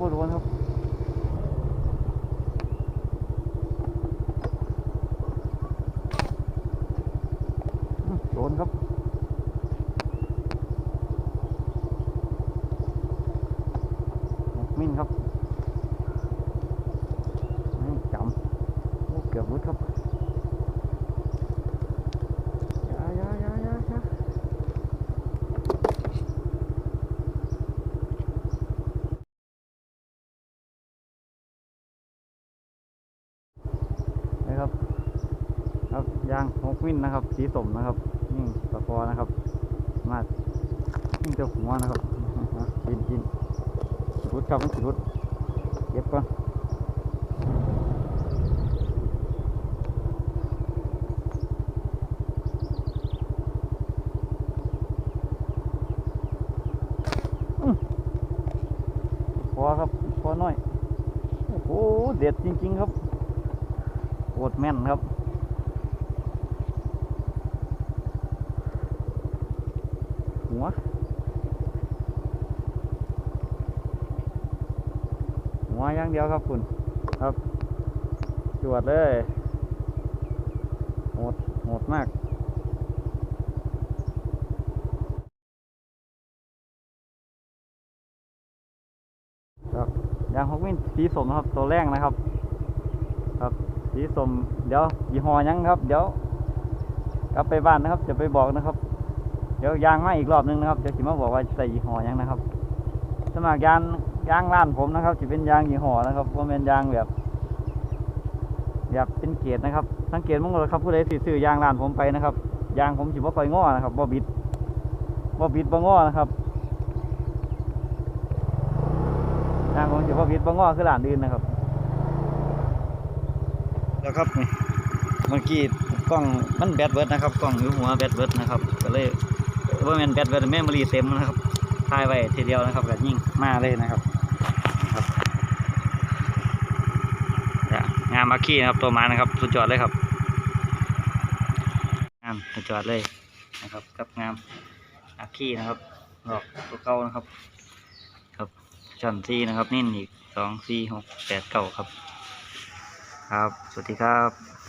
บโดนครับโนครับมินครับนี่จำเกือบรุดครับ ครับ ครับยางหกวินนะครับ สีสมนะครับยิ่งตะกอนะครับ มายิ่งจะหัวนะครับกินกินรุดครับมันสิรุดเก็บก่อนพอครับพอหน่อย โอ้โหเด็ดจริง ๆ ครับ โคตรแม่นครับ หัว หัวอย่างเดียวครับคุณครับจวดเลยโหดโหดมากครับยางฮอกวินสีสมนะครับ ตัวแรกนะครับ ครับ สีสมเดี๋ยวยี่ห้อยังครับ เดี๋ยว กลับไปบ้านนะครับ จะไปบอกนะครับ เดี๋ยวยางมาอีกรอบนึงนะครับจะคิมาบอกว่าใส่ยี่ห้อยังนะครับ สมัครยางยางร้านผมนะครับจะเป็นยางยี่ห้อนะครับว่าเป็นยางแบบ แบบเป็นเกรดนะครับ สังเกตมั้งเลยครับผู้ใดสื่อยางร้านผมไปนะครับยางผมสิบ่ค่อยง้อนะครับบ่บิดบ่บิดบ่ง้อนะครับยางผมสิบ่บิดบ่ง้อคือร้านอื่นนะครับ แล้วครับเมื่อกี้กล้องมันแบตเบิร์ดนะครับกล้องอยู่หัวแบตเบิดนะครับก็เลยว่าแมนแบตเบิดแมมโมรีเต็มนะครับถ่ายไว้ทีเดียวนะครับก็ยิ่งมาเลยนะครับครับเนี่ยงามอาคีนะครับตัวมานะครับสุดยอดเลยครับงามสุดยอดเลยนะครับกับงามอาคีนะครับดอกตัวเก่านะครับ ครับชั้นสี่นะครับนิ่อีกสองสี่หกแปดเก้าครับ ครับ สวัสดีครับ